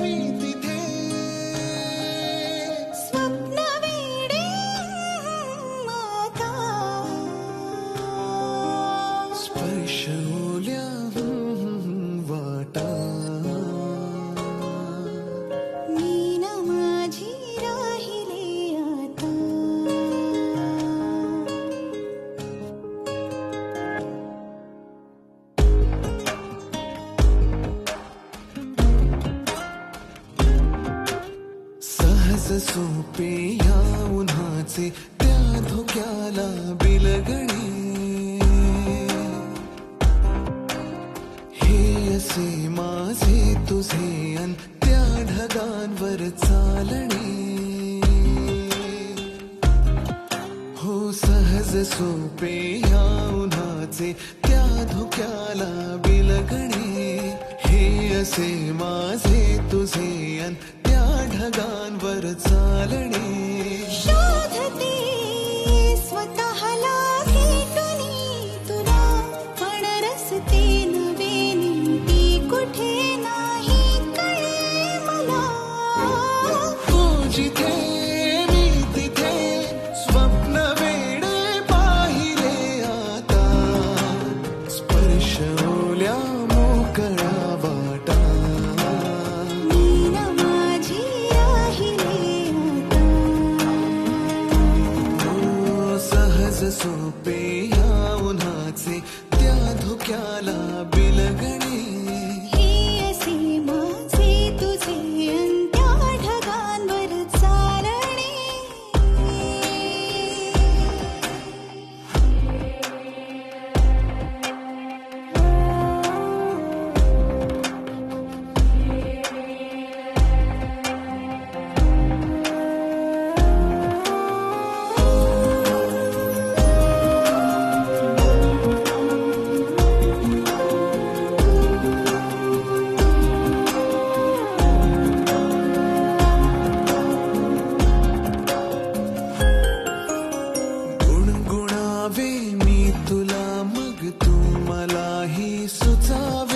me सोपे या उन्हाचे त्या धोक्याला बिलगणे हे असे माझे तुझे अन त्या ढगांवर चालणे. हो सहज सोपे या उन्हाचे त्या धोक्याला बिलगणे हे असे माझे तुझे अन ढगांवर चालणे. सोपे या उन्हाचे त्या धुक्याला बी Sıta